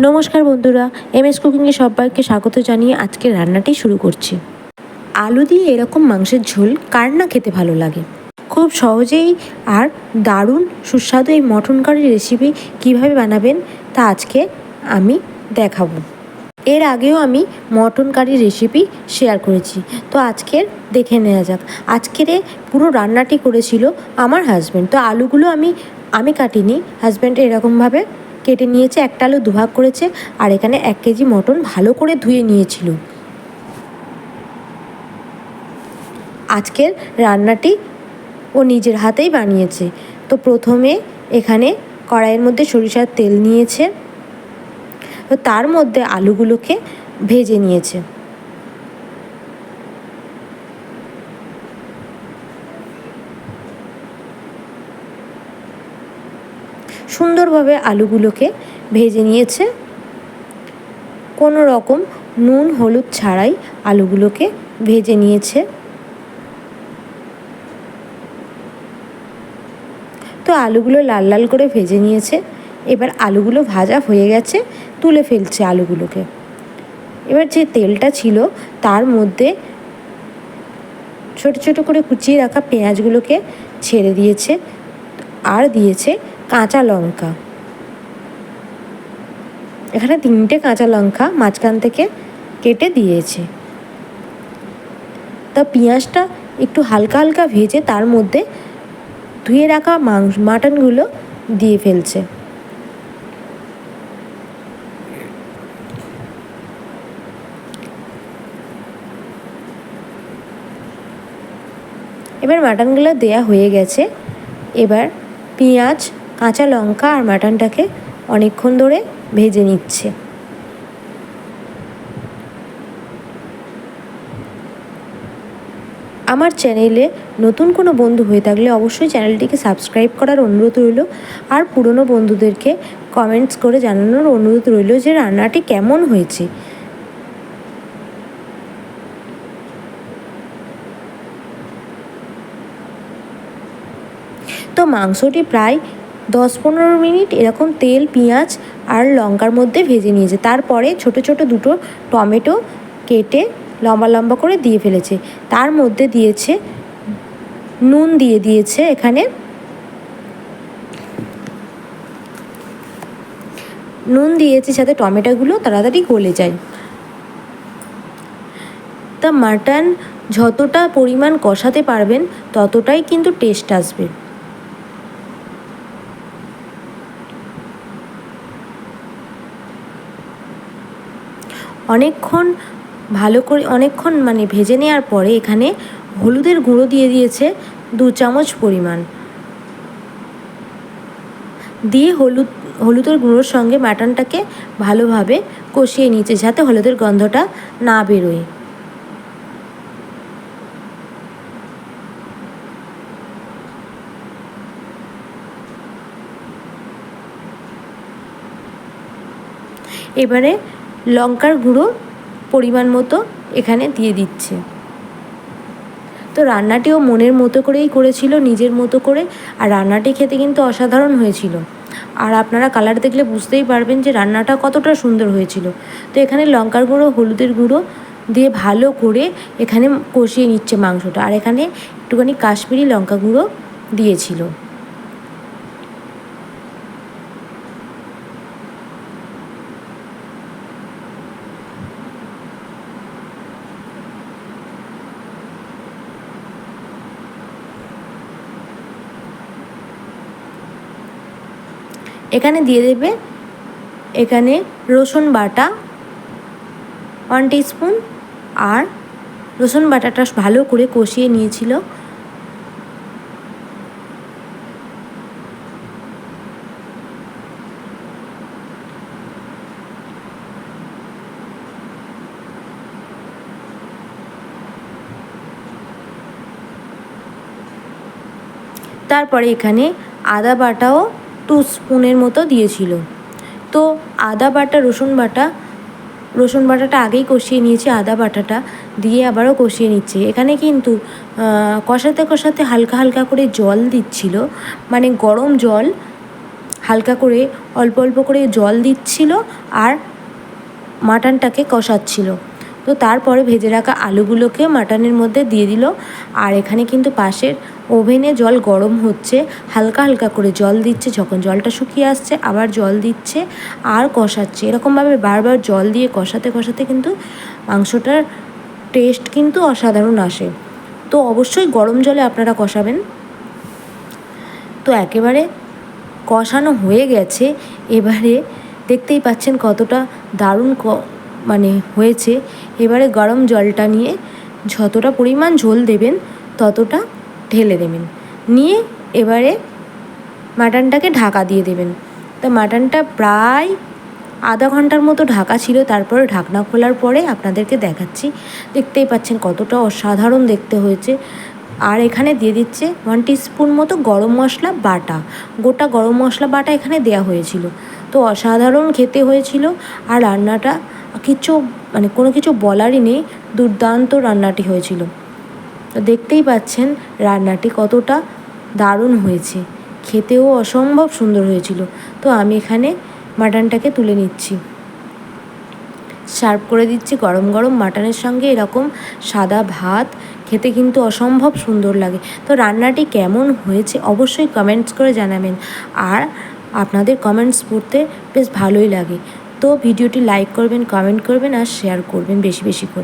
নমস্কার বন্ধুরা M S কুকিংয়ে সবাইকে স্বাগত জানিয়ে আজকে রান্নাটি শুরু করছি। আলু দিয়ে এরকম মাংসের ঝোল কার না খেতে ভালো লাগে? খুব সহজেই আর দারুণ সুস্বাদু এই মটন কারির রেসিপি কীভাবে বানাবেন তা আজকে আমি দেখাবো। এর আগেও আমি মটন কারির রেসিপি শেয়ার করেছি। তো আজকের দেখে নেওয়া যাক। আজকের পুরো রান্নাটি করেছিল আমার হাজব্যান্ড তো আলুগুলো আমি আমি কাটিনি। হাজব্যান্ড এরকমভাবে কেটে নিয়েছে, একটা আলু দুভাগ করেছে আর এখানে এক কেজি মটন ভালো করে ধুয়ে নিয়েছিল। আজকের রান্নাটি ও নিজের হাতেই বানিয়েছে। তো প্রথমে এখানে কড়াইয়ের মধ্যে সরিষার তেল নিয়েছে। তো তার মধ্যে আলুগুলোকে ভেজে নিয়েছে। সুন্দরভাবে আলুগুলোকে ভেজে নিয়েছে। কোনো রকম নুন, হলুদ ছাড়াই আলুগুলোকে ভেজে নিয়েছে। তো আলুগুলো লাল লাল করে ভেজে নিয়েছে। এবার আলুগুলো ভাজা হয়ে গেছে, তুলে ফেলছে আলুগুলোকে। এবার যে তেলটা ছিল, তার মধ্যে ছোট ছোট করে কুচিয়ে রাখা পেঁয়াজগুলোকে ছেড়ে দিয়েছে, আর দিয়েছে কাঁচা লঙ্কা। এখানে তিনটে কাঁচা লঙ্কা মাঝখান থেকে কেটে দিয়েছে। তা পেঁয়াজটা একটু হালকা হালকা ভেজে তার মধ্যে ধুয়ে রাখা মাংস, মাটনগুলো দিয়ে ফেলছে। এবার মাটনগুলো দেয়া হয়ে গেছে। এবার পেঁয়াজ কাঁচা লঙ্কা আর মাটনটাকে অনেকক্ষণ ধরে ভেজে নিচ্ছে। আমার চ্যানেলে নতুন কোনো বন্ধু হয়ে থাকলে অবশ্যই চ্যানেলটিকে সাবস্ক্রাইব করার অনুরোধ রইল আর পুরনো বন্ধুদেরকে কমেন্টস করে জানানোর অনুরোধ রইল যে রান্নাটি কেমন হয়েছে। তো মাংসটি প্রায় দশ পনেরো মিনিট এরকম তেল, পেঁয়াজ আর লঙ্কার মধ্যে ভেজে নিয়েছে। তারপরে ছোট ছোট দুটো টমেটো কেটে লম্বা লম্বা করে দিয়ে ফেলেছে। তার মধ্যে দিয়েছে, নুন দিয়ে দিয়েছে এখানে। নুন দিয়েছে যাতে টমেটোগুলো তাড়াতাড়ি গলে যায়। তা মাটন যতটা পরিমাণ কষাতে পারবেন, ততটাই কিন্তু টেস্ট আসবে। অনেকক্ষণ ভালো করে, অনেকক্ষণ মানে ভেজে নেওয়ার পরে এখানে হলুদের গুঁড়ো দিয়ে দিয়েছে দু চামচ পরিমাণ। দিয়ে হলুদ, হলুদের গুঁড়োর সঙ্গে মাটনটাকে ভালোভাবে কষিয়ে নিয়েছে যাতে হলুদের গন্ধটা না বেরোয়। এবারে লঙ্কার গুঁড়ো পরিমাণ মতো এখানে দিয়ে দিচ্ছে। তো রান্নাটিও মনের মতো করেই করেছিল, নিজের মতো করে, আর রান্নাটি খেতে কিন্তু অসাধারণ হয়েছিল। আর আপনারা কালার দেখলে বুঝতেই পারবেন যে রান্নাটা কতটা সুন্দর হয়েছিল। তো এখানে লঙ্কার গুঁড়ো, হলুদের গুঁড়ো দিয়ে ভালো করে এখানে কষিয়ে নিচ্ছে মাংসটা। আর এখানে একটুখানি কাশ্মীরি লঙ্কা গুঁড়ো দিয়েছিল। এখানে দিয়ে দেবে এখানে রসুন বাটা ওয়ান স্পুন আর রসুন বাটাটা ভালো করে কষিয়ে নিয়েছিল। তারপরে এখানে আদা বাটাও টু স্পুনের মতো দিয়েছিল। তো আদা বাটা, রসুন বাটা, রসুন বাটাটা আগেই কষিয়ে নিয়েছি, আদা বাটাটা দিয়ে আবারও কষিয়ে নিচ্ছি। এখানে কিন্তু কষাতে কষাতে হালকা হালকা করে জল দিচ্ছিল মানে গরম জল, হালকা করে অল্প অল্প করে জল দিচ্ছিল আর মাটনটাকে কষাচ্ছিল। তো তারপরে ভেজে রাখা আলুগুলোকে মাটনের মধ্যে দিয়ে দিল। আর এখানে কিন্তু পাশের ওভেনে জল গরম হচ্ছে, হালকা হালকা করে জল দিচ্ছে, যখন জলটা শুকিয়ে আসছে আবার জল দিচ্ছে আর কষাচ্ছে। এরকমভাবে বারবার জল দিয়ে কষাতে কষাতে কিন্তু মাংসটার টেস্ট কিন্তু অসাধারণ আসে। তো অবশ্যই গরম জলে আপনারা কষাবেন। তো একেবারে কষানো হয়ে গেছে। এবারে দেখতেই পাচ্ছেন কতটা দারুণ মানে হয়েছে, এবারে গরম জলটা নিয়ে যতটা পরিমাণ ঝোল দেবেন, ততটা ঢেলে দেবেন। নিয়ে এবারে মাটনটাকে ঢাকা দিয়ে দেবেন। তো মাটনটা প্রায় আধা ঘণ্টার মতো ঢাকা ছিল, তারপরে ঢাকনা খোলার পরে আপনাদেরকে দেখাচ্ছি। দেখতেই পাচ্ছেন কতটা অসাধারণ দেখতে হয়েছে। আর এখানে দিয়ে দিচ্ছে ওয়ান স্পুন মতো গরম মশলা বাটা। গোটা গরম মশলা বাটা এখানে দেওয়া হয়েছিল। তো অসাধারণ খেতে হয়েছিল। আর রান্নাটা কিচ্ছু মানে কোনো কিছু বলারই নেই, দুর্দান্ত রান্নাটি হয়েছিল। তো দেখতেই পাচ্ছেন রান্নাটি কতটা দারুণ হয়েছে। খেতেও অসম্ভব সুন্দর হয়েছিল। তো আমি এখানে মাটনটাকে তুলে নিচ্ছি। সার্ভ করে দিচ্ছি গরম গরম মাটনের সঙ্গে এরকম সাদা ভাত, খেতে কিন্তু অসম্ভব সুন্দর লাগে। তো রান্নাটি কেমন হয়েছে অবশ্যই কমেন্টস করে জানাবেন। আর আপনাদের কমেন্টস পড়তে বেশ ভালোই লাগে। তো ভিডিওটি লাইক করবেন কমেন্ট করবেন আর শেয়ার করবেন বেশি বেশি করে।